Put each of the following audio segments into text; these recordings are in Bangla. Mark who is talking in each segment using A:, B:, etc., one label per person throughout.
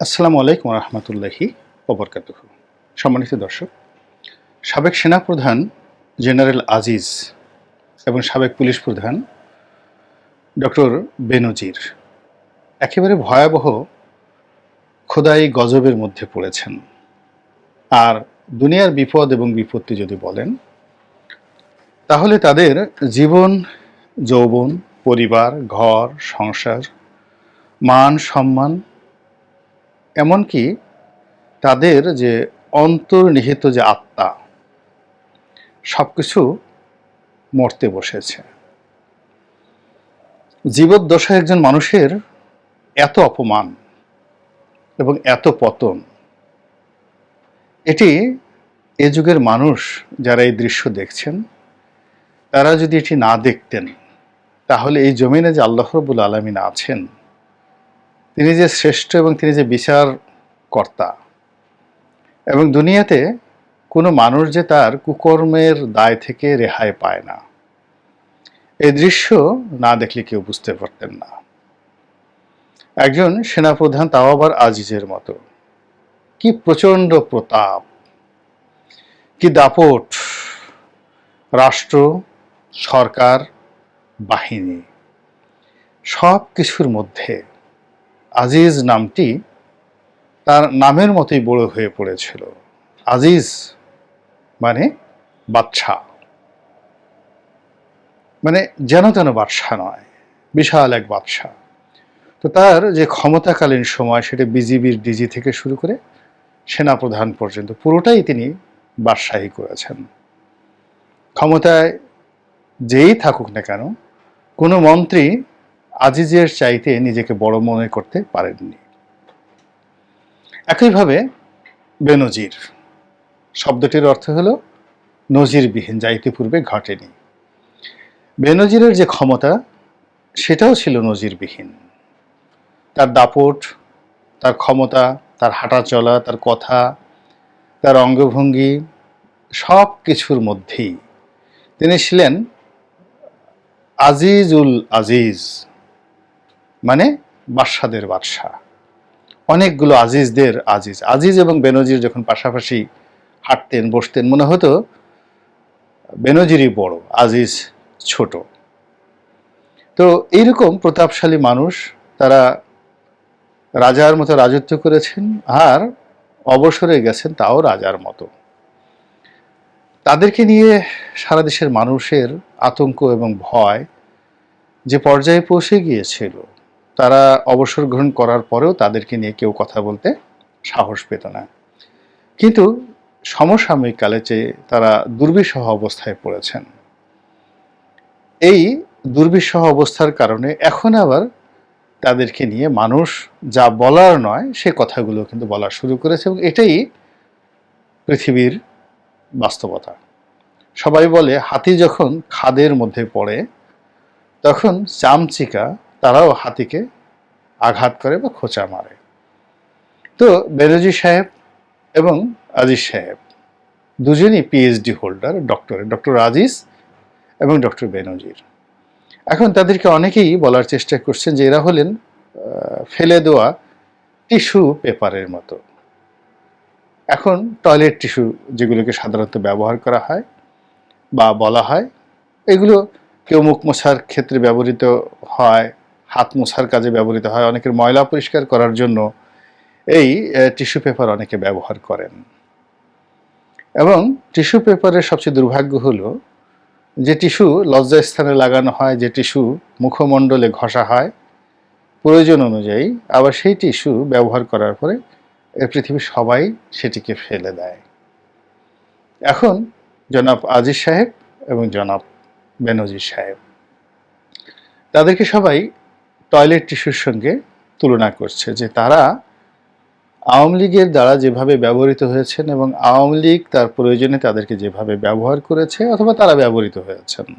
A: আসসালামু আলাইকুম রহমতুল্লাহি ওবরকাত সম্মানিত দর্শক, সাবেক সেনাপ্রধান জেনারেল আজিজ এবং সাবেক পুলিশ প্রধান ডক্টর বেনজির একেবারে ভয়াবহ খোদাই গজবের মধ্যে পড়েছেন। আর দুনিয়ার বিপদ এবং বিপত্তি যদি বলেন, তাহলে তাদের জীবন, যৌবন, পরিবার, ঘর, সংসার, মান, সম্মান এমনকি তাদের যে অন্তর্নিহিত যে আত্মা সব কিছু মরতে বসেছে। জীবদ্দশায় একজন মানুষের এত অপমান এবং এত পতন, এটি এ যুগের মানুষ যারা এই দৃশ্য দেখছেন, তারা যদি এটি না দেখতেন, তাহলে এই জমিনে যে আল্লাহ রবুল আলমিন আছেন তিনি যে শ্রেষ্ঠ এবং তিনি যে বিচার কর্তা এবং দুনিয়াতে কোনো মানুষ যে তার কুকর্মের দায় থেকে রেহাই পায় না। এই দৃশ্য না দেখলে কেউ বুঝতে পারতেন না। একজন সেনাপ্রধান তাও আবার আজিজের মতো। কি প্রচণ্ড প্রতাপ, কি দাপট, রাষ্ট্র, সরকার, বাহিনী সব কিছুর মধ্যে আজিজ নামটি তার নামের মতোই বড় হয়ে পড়েছিল। আজিজ মানে বাদশাহ। মানে যেন তেন বাদশাহ নয়, বিশাল এক বাদশাহ। তো তার যে ক্ষমতাকালীন সময় সেটা বিজিবির ডিজি থেকে শুরু করে সেনাপ্রধান পর্যন্ত পুরোটাই তিনি বাদশাহী করেছেন। ক্ষমতায় যেই থাকুক না কেন, কোনো মন্ত্রী আজিজের চাইতে নিজেকে বড় মনে করতে পারেননি। একইভাবে বেনজির, শব্দটির অর্থ হল নজিরবিহীন, যা ইতিপূর্বে ঘটেনি। বেনজিরের যে ক্ষমতা, সেটাও ছিল নজিরবিহীন। তার দাপট, তার ক্ষমতা, তার হাঁটা চলা তার কথা, তার অঙ্গভঙ্গি সব কিছুর মধ্যেই তিনি ছিলেন আজিজুল আজিজ। মানে বাদশাদের বাদশাহ। অনেকগুলো আজিজদের আজিজ। আজিজ এবং বেনজির যখন পাশাপাশি হাঁটতেন, বসতেন, মনে হতো বেনজিরই বড়, আজিজ ছোট। তো এইরকম প্রতাপশালী মানুষ তারা রাজার মতো রাজত্ব করেছেন আর অবসরে গেছেন তাও রাজার মতো। তাদেরকে নিয়ে সারা দেশের মানুষের আতঙ্ক এবং ভয় যে পর্যায়ে পৌঁছে গিয়েছিল। তারা অবসর গ্রহণ করার পরেও তাদেরকে নিয়ে কেউ কথা বলতে সাহস পেত না। কিন্তু সমসাময়িক কালে যে তারা দুর্বিষহ অবস্থায় পড়েছেন, এই দুর্বিষহ অবস্থার কারণে এখন আবার তাদেরকে নিয়ে মানুষ যা বলার নয়, সে কথাগুলো কিন্তু বলা শুরু করেছে এবং এটাই পৃথিবীর বাস্তবতা। সবাই বলে, হাতি যখন খাদের মধ্যে পড়ে, তখন চামচিকা তারাও হাতিকে আঘাত করে বা খোঁচা মারে। তো বেনজি সাহেব এবং আজিজ সাহেব দুজনই পিএইচডি হোল্ডার ডক্টরের ডক্টর আজিজ এবং ডক্টর বেনজির। এখন তাদেরকে অনেকেই বলার চেষ্টা করছেন যে এরা হলেন ফেলে দেওয়া টিস্যু পেপারের মতো। এখন টয়লেট টিস্যু যেগুলোকে সাধারণত ব্যবহার করা হয় বা বলা হয়, এগুলো কেউ মুখ মোছার ক্ষেত্রে ব্যবহৃত হয় হাত মোছার কাজে ব্যবহৃত হয়, অনেকের ময়লা পরিষ্কার করার জন্য। এই টিস্যু পেপার অনেকে ব্যবহার করেন। এবং টিস্যু পেপারের সবচেয়ে দুর্ভাগ্য হলো যে টিস্যু লজ্জাস্থানে লাগানো হয়, যে টিস্যু মুখমণ্ডলে ঘষা হয়, প্রয়োজন অনুযায়ী। আবার সেই টিস্যু ব্যবহার করার পরে এ পৃথিবীর সবাই সেটিকে ফেলে দেয়। এখন জনাব আজিজ সাহেব এবং জনাব বেনজির সাহেব, তাদেরকে সবাই টয়লেট টিস্যুর সঙ্গে তুলনা করছে যে তারা আওয়ামী লীগের দ্বারা যেভাবে ব্যবহৃত হয়েছেন এবং আওয়ামী লীগ তার প্রয়োজনে তাদেরকে যেভাবে ব্যবহার করেছে অথবা তারা ব্যবহৃত হয়েছেন।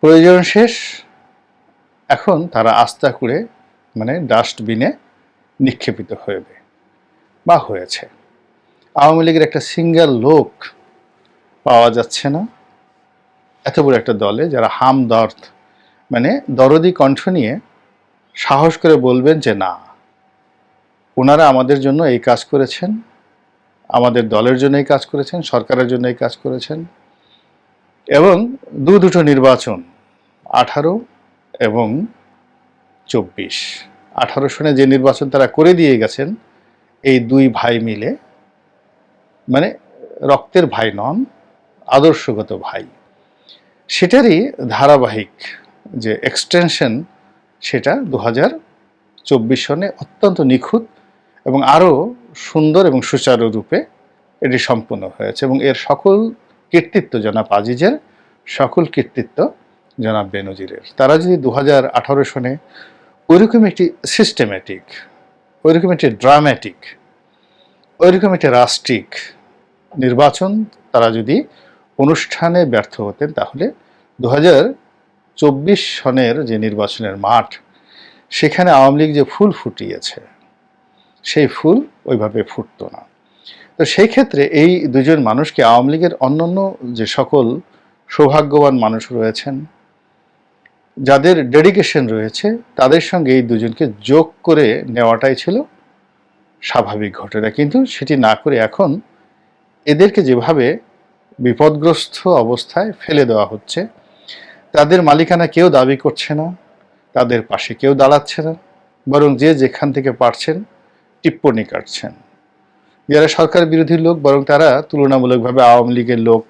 A: প্রয়োজন শেষ। এখন তারা আস্থা করে মানে ডাস্টবিনে নিক্ষেপিত হইবে বা হয়েছে। আওয়ামী লীগের একটা সিঙ্গেল লোক পাওয়া যাচ্ছে না। এত বড় একটা দলে যারা হাম দর্দ মানে দরদি কণ্ঠ নিয়ে সাহস করে বলবেন যে না ওনারা আমাদের জন্য এই কাজ করেছেন, আমাদের দলের জন্য এই কাজ করেছেন, সরকারের জন্য এই কাজ করেছেন এবং দু দুটো নির্বাচন, আঠারো এবং চব্বিশ। আঠারো সনে যে নির্বাচন তারা করে দিয়ে গেছেন, এই দুই ভাই মিলে মানে রক্তের ভাই নন, আদর্শগত ভাই। সেটারই ধারাবাহিক যে এক্সটেনশন সেটা দু হাজার চব্বিশ সনে অত্যন্ত নিখুঁত এবং আরও সুন্দর এবং সুচারু রূপে এটি সম্পূর্ণ হয়েছে এবং এর সকল কীর্তিত্ব জনাব আজিজের, সকল কীর্তিত্ব জনাব বেনজিরের। তারা যদি দু হাজার আঠারো সনে ওইরকম একটি সিস্টেম্যাটিক ওইরকম একটি ড্রামেটিক ওইরকম একটি রাষ্ট্রিক নির্বাচন তারা যদি অনুষ্ঠানে ব্যর্থ হতেন, তাহলে দু হাজার চব্বিশ সনের যে নির্বাচনের মাঠ, সেখানে আওয়ামী লীগ যে ফুল ফুটিয়েছে, সেই ফুল ওইভাবে ফুটতো না। তো সেই ক্ষেত্রে এই দুজন মানুষকে আওয়ামী লীগের অন্যান্য যে সকল সৌভাগ্যবান মানুষ রয়েছেন, যাদের ডেডিকেশন রয়েছে, তাদের সঙ্গে এই দুজনকে যোগ করে নেওয়াটাই ছিল স্বাভাবিক ঘটনা। কিন্তু সেটি না করে এখন এদেরকে যেভাবে বিপদগ্রস্ত অবস্থায় ফেলে দেওয়া হচ্ছে তাদের মালিকানা কেউ দাবি করছে না, তাদের পাশে কেউ দাঁড়াচ্ছে না, বরং যে যেখান থেকে পারছেন টিপ্পণী কাটছেন। যারা সরকার বিরোধী লোক, বরং তারা তুলনামূলকভাবে আওয়ামী লীগের লোক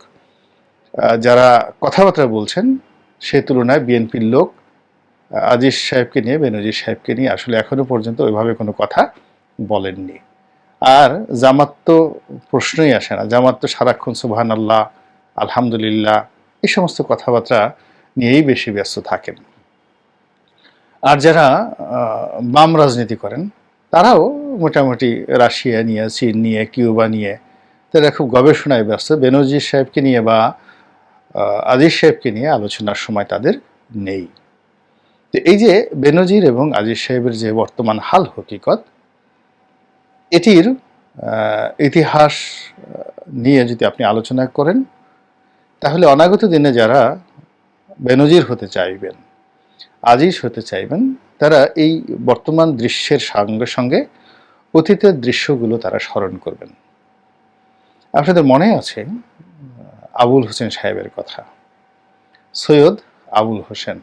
A: যারা কথাবার্তা বলছেন, সে তুলনায় বিএনপির লোক আজিজ সাহেবকে নিয়ে, বেনজির সাহেবকে নিয়ে আসলে এখনও পর্যন্ত ওইভাবে কোনো কথা বলেননি। আর জামাত তো প্রশ্নই আসে না। জামাত তো সারাক্ষণ সুবাহান আল্লাহ আলহামদুলিল্লাহ, এই সমস্ত কথাবার্তা নিয়েই বেশি ব্যস্ত থাকেন। আর যারা বাম রাজনীতি করেন, তারাও মোটামুটি রাশিয়া নিয়ে, চীন নিয়ে, কিউবা নিয়ে, তারা খুব গবেষণায় ব্যস্ত। বেনজির সাহেবকে নিয়ে বা আজিজ সাহেবকে নিয়ে আলোচনার সময় তাদের নেই। তো এই যে বেনজির এবং আজিজ সাহেবের যে বর্তমান হাল, হকিকত, এটির ইতিহাস নিয়ে যদি আপনি আলোচনা করেন, তাহলে অনাগত দিনে যারা বেনজির হতে চাইবেন, আজিজ হতে চাইবেন, তারা এই বর্তমান দৃশ্যের সঙ্গে সঙ্গে অতীতের দৃশ্যগুলো তারা স্মরণ করবেন। আপনাদের মনে আছে, আবুল হোসেন সাহেবের কথা। সৈয়দ আবুল হোসেন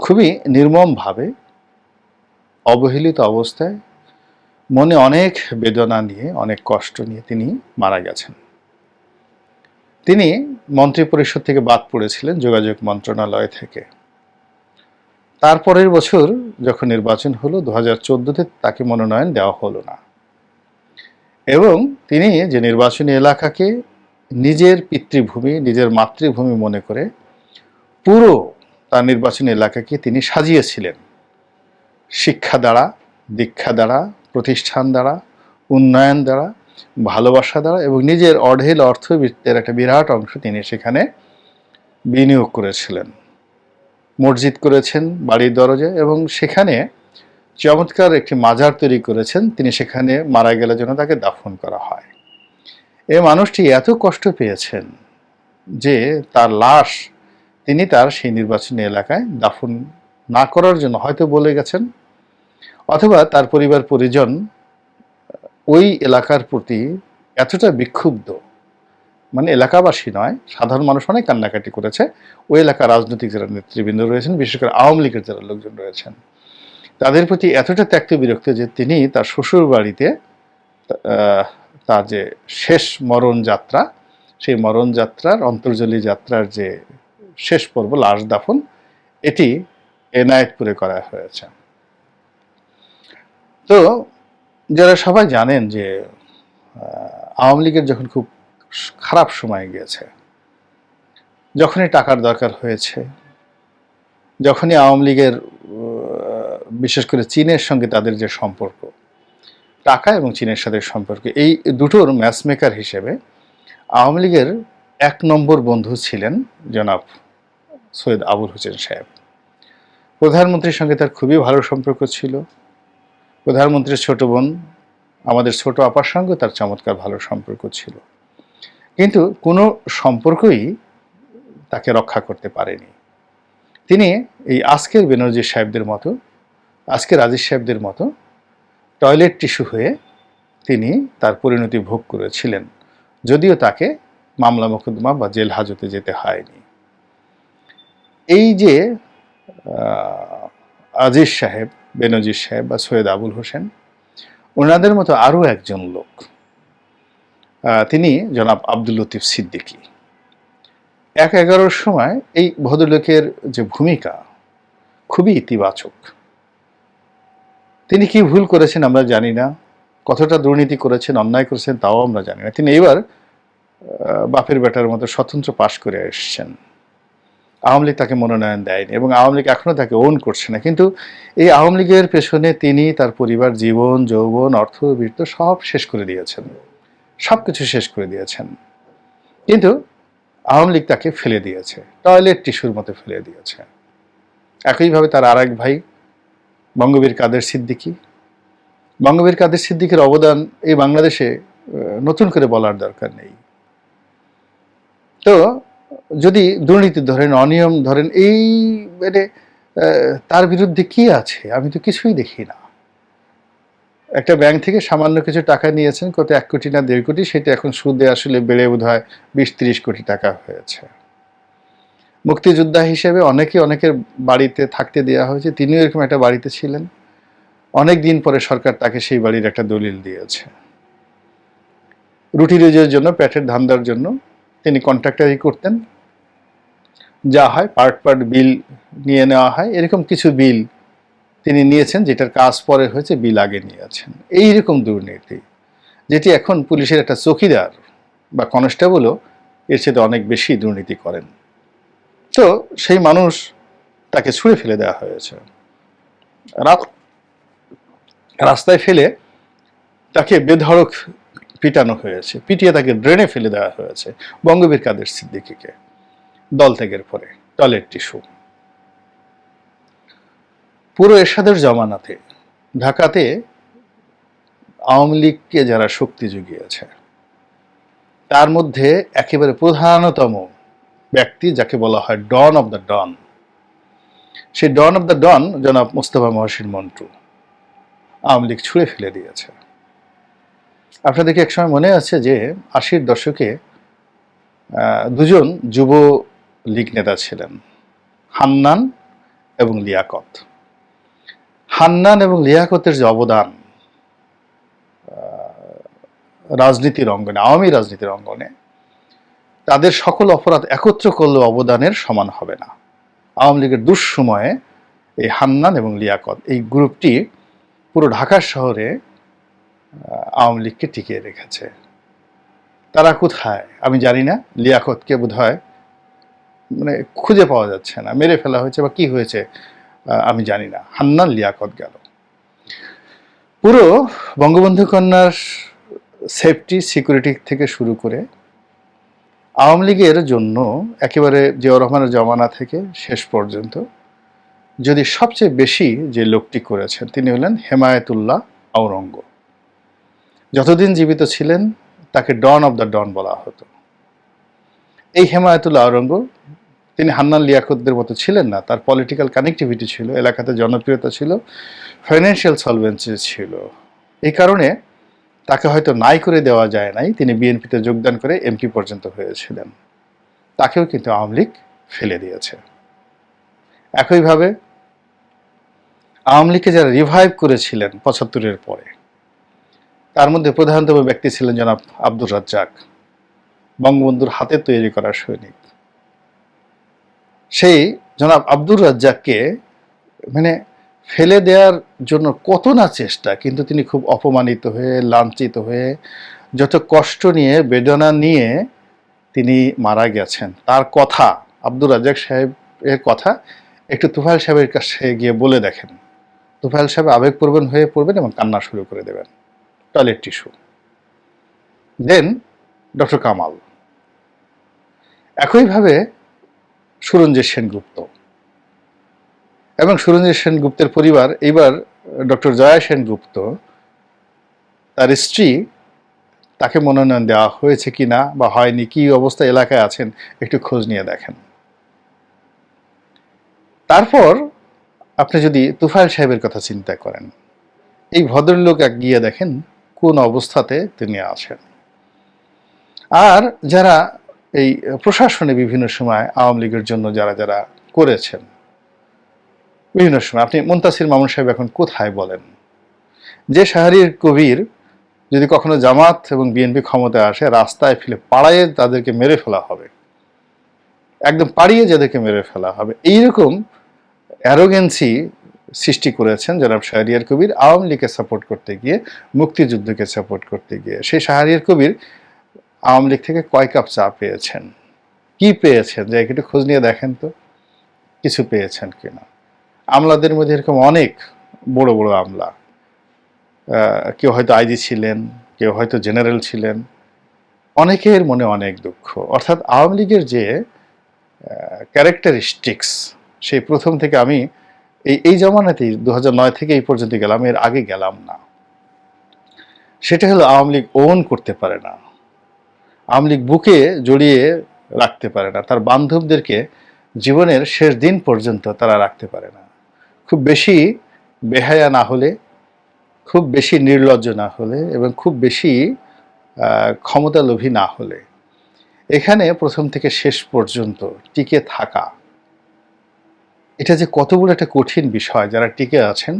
A: খুবই নির্মমভাবে অবহেলিত অবস্থায় মনে অনেক বেদনা নিয়ে, অনেক কষ্ট নিয়ে তিনি মারা গেছেন। তিনি মন্ত্রিপরিষদ থেকে বাদ পড়েছিলেন যোগাযোগ মন্ত্রণালয় থেকে। তারপরের বছর যখন নির্বাচন হলো দু হাজার চোদ্দোতে তাকে মনোনয়ন দেওয়া হলো না। এবং তিনি যে নির্বাচনী এলাকাকে নিজের পিতৃভূমি, নিজের মাতৃভূমি মনে করে পুরো তার নির্বাচনী এলাকাকে তিনি সাজিয়েছিলেন। শিক্ষা দ্বারা, দীক্ষা দ্বারা, প্রতিষ্ঠান দ্বারা, উন্নয়ন দ্বারা ভালোবাসা দ্বারা এবং নিজের অঢেল অর্থবিত্তের একটা বিরাট অংশ তিনি সেখানে বিনিয়োগ করেছিলেন। মসজিদ করেছেন, বাড়ির দরজায় এবং সেখানে চমৎকার একটি মাজার তৈরি করেছেন, তিনি সেখানে মারা গেলে যেন তাকে দাফন করা হয়। এ মানুষটি এত কষ্ট পেয়েছেন যে তার লাশ তিনি তার সেই নির্বাচনী এলাকায় দাফন না করার জন্য হয়তো বলে গেছেন, অথবা তার পরিবার পরিজন ওই এলাকার প্রতি এতটা বিক্ষুব্ধ। মানে এলাকাবাসী নয়, সাধারণ মানুষ অনেক কান্নাকাটি করেছে। ওই এলাকার রাজনৈতিক যারা নেতৃবৃন্দ রয়েছেন, বিশেষ করে আওয়ামী লীগের যারা লোকজন রয়েছেন, তাদের প্রতি এতটা ত্যক্ত বিরক্ত যে তিনি তার শ্বশুর বাড়িতে তার যে শেষ মরণ যাত্রা, সেই মরণ যাত্রার অন্তর্জলী যাত্রার যে শেষ পর্ব, লাশ দাফন, এটি এনায়েতপুরে করা হয়েছে। তো যারা সবাই জানেন যে আওয়ামী লীগের যখন খুব খারাপ সময় গিয়েছে, যখনই টাকার দরকার হয়েছে, যখনই আওয়ামী লীগের বিশেষ করে চীনের সঙ্গে তাদের যে সম্পর্ক, টাকা এবং চীনের সাথে সম্পর্ক, এই দুটোর ম্যাচমেকার হিসেবে আওয়ামী লীগের এক নম্বর বন্ধু ছিলেন জনাব সৈয়দ আবুল হোসেন সাহেব। প্রধানমন্ত্রীর সঙ্গে তার খুবই ভালো সম্পর্ক ছিল। প্রধানমন্ত্রীর ছোট বোন, আমাদের ছোট আপার সঙ্গে তার চমৎকার ভালো সম্পর্ক ছিল। কিন্তু কোনো সম্পর্কই তাকে রক্ষা করতে পারেনি। তিনি এই আজকের বেনজির সাহেবদের মতো, আজকের রাজীব সাহেবদের মতো টয়লেট টিস্যু হয়ে তিনি তার পরিণতি ভোগ করেছিলেন। যদিও তাকে মামলা মোকদ্দমা বা জেল হাজতে যেতে হয়নি। এই যে আজিজ সাহেব বেনজির সাহেব বা সৈয়দ আবুল হোসেন, ওনাদের মতো আরও একজন লোক তিনি জনাব আব্দুল লতিফ সিদ্দিকী। এক এগারোর সময় এই ভদ্রলোকের যে ভূমিকা খুবই ইতিবাচক। তিনি কি ভুল করেছেন আমরা জানি না, কতটা দুর্নীতি করেছেন, অন্যায় করেছেন, তাও আমরা জানি না। তিনি এবার বাপের বেটার মতো স্বতন্ত্র পাশ করে এসছেন। আওয়ামী লীগ তাকে মনোনয়ন দেয়নি এবং আওয়ামী লীগ এখনও তাকে ওন করছে না। কিন্তু এই আওয়ামী লীগের পেছনে তিনি, তার পরিবার, জীবন, যৌবন, অর্থ, বৃত্ত সব শেষ করে দিয়েছেন। সব কিছু শেষ করে দিয়েছেন। কিন্তু আওয়ামী লীগ তাকে ফেলে দিয়েছে। টয়লেট টিস্যুর মতো ফেলে দিয়েছে। একইভাবে তার আর এক ভাই, বঙ্গবীর কাদের সিদ্দিকী। বঙ্গবীর কাদের সিদ্দিকের অবদান এই বাংলাদেশে নতুন করে বলার দরকার নেই। তো যদি দুর্নীতি ধরেন, অনিয়ম ধরেন, এই মানে তার বিরুদ্ধে কি আছে? আমি তো কিছুই দেখি না। একটা ব্যাংক থেকে সামান্য কিছু টাকা নিয়েছেন, কত এক কোটি না দেড় কোটি, সেটা এখন সুদে আসলে বেড়ে বোধ হয় বিশ তিরিশ কোটি টাকা হয়েছে। মুক্তিযোদ্ধা হিসেবে অনেকে অনেকের বাড়িতে থাকতে দেওয়া হয়েছে, তিনিও এরকম একটা বাড়িতে ছিলেন। অনেক দিন পরে সরকার তাকে সেই বাড়ির একটা দলিল দিয়েছে। রুটি রুজির জন্য প্যাটের ধান্দার জন্য তিনি কন্ট্রাক্টারি করতেন। যা হয় পার্ট পার্ট বিল নিয়ে নেওয়া হয়। এরকম কিছু বিল তিনি নিয়েছেন, যেটার কাজ পরে হয়েছে বিল আগে নিয়েছেন। এইরকম দুর্নীতি, যেটি এখন পুলিশের একটা চকিদার বা কনস্টেবলও এর সাথে অনেক বেশি দুর্নীতি করেন। তো সেই মানুষ তাকে ছুঁড়ে ফেলে দেওয়া হয়েছে। রাস্তায় ফেলে তাকে বেধড়ক পিটানো হয়েছে, পিটিয়ে তাকে ড্রেনে ফেলে দেওয়া হয়েছে বঙ্গবীর কাদের সিদ্দিকীকে। দল ত্যাগের পরে টয়লেট টিস্যু। পুরো এরশাদের জমানাতে ঢাকাতে আওয়ামী লীগকে যারা শক্তি জুগিয়েছে, তার মধ্যে একেবারে প্রধানতম ব্যক্তি যাকে বলা হয় ডন অব দ্য ডন সেই ডন অব দ্য ডন জনাব মোস্তফা মহসিন মন্টু আওয়ামী লীগ ছুঁড়ে ফেলে দিয়েছে। আপনাদের কি একসময় মনে আছে যে আশির দশকে দুজন যুব লীগ নেতা ছিলেন, হান্নান এবং লিয়াকত। হান্নান এবং লিয়াকতের যে অবদান রাজনীতির অঙ্গনে, আওয়ামী রাজনীতির অঙ্গনে, তাদের সকল অপরাধ একত্র করলে অবদানের সমান হবে না। আওয়ামী লীগের দুঃসময়ে এই হান্নান এবং লিয়াকত, এই গ্রুপটি পুরো ঢাকা শহরে আওয়ামী লীগকে টিকিয়ে রেখেছে। তারা কোথায়? আমি জানি না। লিয়াকতকে বোধ হয় মানে খুঁজে পাওয়া যাচ্ছে না। মেরে ফেলা হয়েছে বা কি হয়েছে আমি জানি না। হান্নান লিয়াকত গেল। পুরো বঙ্গবন্ধু কন্যার সেফটি, সিকিউরিটি থেকে শুরু করে আওয়ামী লীগের জন্য একেবারে জিয়াউর রহমানের জমানা থেকে শেষ পর্যন্ত যদি সবচেয়ে বেশি যে লোকটি করেছেন, তিনি হলেন হেমায়েতুল্লাহ আওরঙ্গ যতদিন জীবিত ছিলেন, তাকে ডন অব দ্য ডন বলা হতো। এই হেমায়েতুল্লাহ আওরঙ্গ তিনি হান্নান লিয়াকতদের মতো ছিলেন না, তার পলিটিক্যাল কানেক্টিভিটি ছিল, এলাকাতে জনপ্রিয়তা ছিল ফাইন্যান্সিয়াল সলভেন্সি ছিল। এই কারণে তাকে হয়তো নাই করে দেওয়া যায় নাই, তিনি বিএনপিতে যোগদান করে এমপি পর্যন্ত হয়েছিলেন। তাকেও কিন্তু আওয়ামী লীগ ফেলে দিয়েছে। একইভাবে আওয়ামী লীগকে যারা রিভাইভ করেছিলেন পঁচাত্তরের পরে তার মধ্যে প্রধানতম ব্যক্তি ছিলেন জনাব আব্দুর রাজ্জাক, বঙ্গবন্ধুর হাতে তৈরি করা সৈনিক। সেই জনাব আব্দুর রাজ্জাককে মানে ফেলে দেওয়ার জন্য কত না চেষ্টা, কিন্তু তিনি খুব অপমানিত হয়ে, লাঞ্ছিত হয়ে, যত কষ্ট নিয়ে, বেদনা নিয়ে তিনি মারা গেছেন। তার কথা, আব্দুর রাজ্জাক সাহেবের কথা একটু তুফাইল সাহেবের কাছে গিয়ে বলে দেখেন। তুফাইল সাহেব আবেগপ্রবণ হয়ে পড়বেন এবং কান্না শুরু করে দেবেন। টয়লেট টিস্যু দেন ডক্টর কামাল একইভাবে সুরঞ্জিত সেনগুপ্ত এবং সুরঞ্জিত সেনগুপ্তের পরিবার, এইবার ডক্টর জয়া সেনগুপ্ত, তার স্ত্রী, তাকে মনোনয়ন দেওয়া হয়েছে কি না বা হয়নি, কি অবস্থা এলাকায় আছেন, একটু খোঁজ নিয়ে দেখেন। তারপর আপনি যদি তুফাইল সাহেবের কথা চিন্তা করেন, এই ভদ্রলোক এক গিয়ে দেখেন কোন অবস্থাতে তিনি আছেন। আর যারা এই প্রশাসনে বিভিন্ন সময় আওয়ামী লীগের জন্য যারা যারা করেছেন, বিভিন্ন সময়, আপনি মুন্তাসির মামুন সাহেব এখন কোথায় বলেন? যে শাহরির কবির যদি কখনো জামাত এবং বিএনপি ক্ষমতায় আসে, রাস্তায় ফেলে পাড়ায় তাদেরকে মেরে ফেলা হবে। একদম পাড়িয়ে যাদেরকে মেরে ফেলা হবে। এইরকম অ্যারোগেন্সি সৃষ্টি করেছেন জনাব শাহরিয়ার কবির আওয়ামী লীগকে সাপোর্ট করতে গিয়ে, মুক্তিযুদ্ধকে সাপোর্ট করতে গিয়ে। সেই শাহরিয়ার কবির আওয়ামী লীগ থেকে কয় কাপ চা পেয়েছেন? কি পেয়েছেন? যে একটু খোঁজ নিয়ে দেখেন তো। কিছু পেয়েছেন কিনা? আমলাদের মধ্যে এরকম অনেক বড় বড় আমলা। কেউ হয়তো আইজি ছিলেন, কেউ হয়তো জেনারেল ছিলেন। অনেকের মনে অনেক দুঃখ। অর্থাৎ আওয়ামী লীগের যে ক্যারেক্টারিস্টিক্স সেই প্রথম থেকে আমি এই এই জমানাতেই দু নয় থেকে এই পর্যন্ত গেলাম, এর আগে গেলাম না। সেটা হলো আওয়ামী লীগ ওন করতে পারে না। আওয়ামী লীগ বুকে জড়িয়ে রাখতে পারে না। তার বান্ধবদেরকে জীবনের শেষ দিন পর্যন্ত তারা রাখতে পারে না। খুব বেশি বেহায়া না হলে, খুব বেশি নির্লজ্জ না হলে এবং খুব বেশি ক্ষমতালোভী না হলে, এখানে প্রথম থেকে শেষ পর্যন্ত টিকে থাকা এটা যে কত বড় একটা কঠিন বিষয় যারা টিকে আছেন,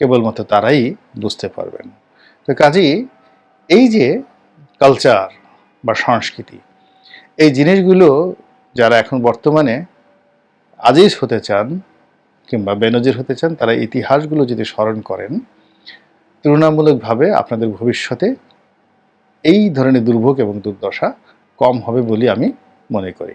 A: কেবলমাত্র তারাই বুঝতে পারবেন। তো কাজেই এই যে কালচার বা সংস্কৃতি, এই জিনিসগুলো যারা এখন বর্তমানে আজিজ হতে চান কিংবা বেনজির হতে চান, তারা ইতিহাসগুলো যদি স্মরণ করেন, তুলনামূলকভাবে আপনাদের ভবিষ্যতে এই ধরনের দুর্ভোগ এবং দুর্দশা কম হবে বলে আমি মনে করি।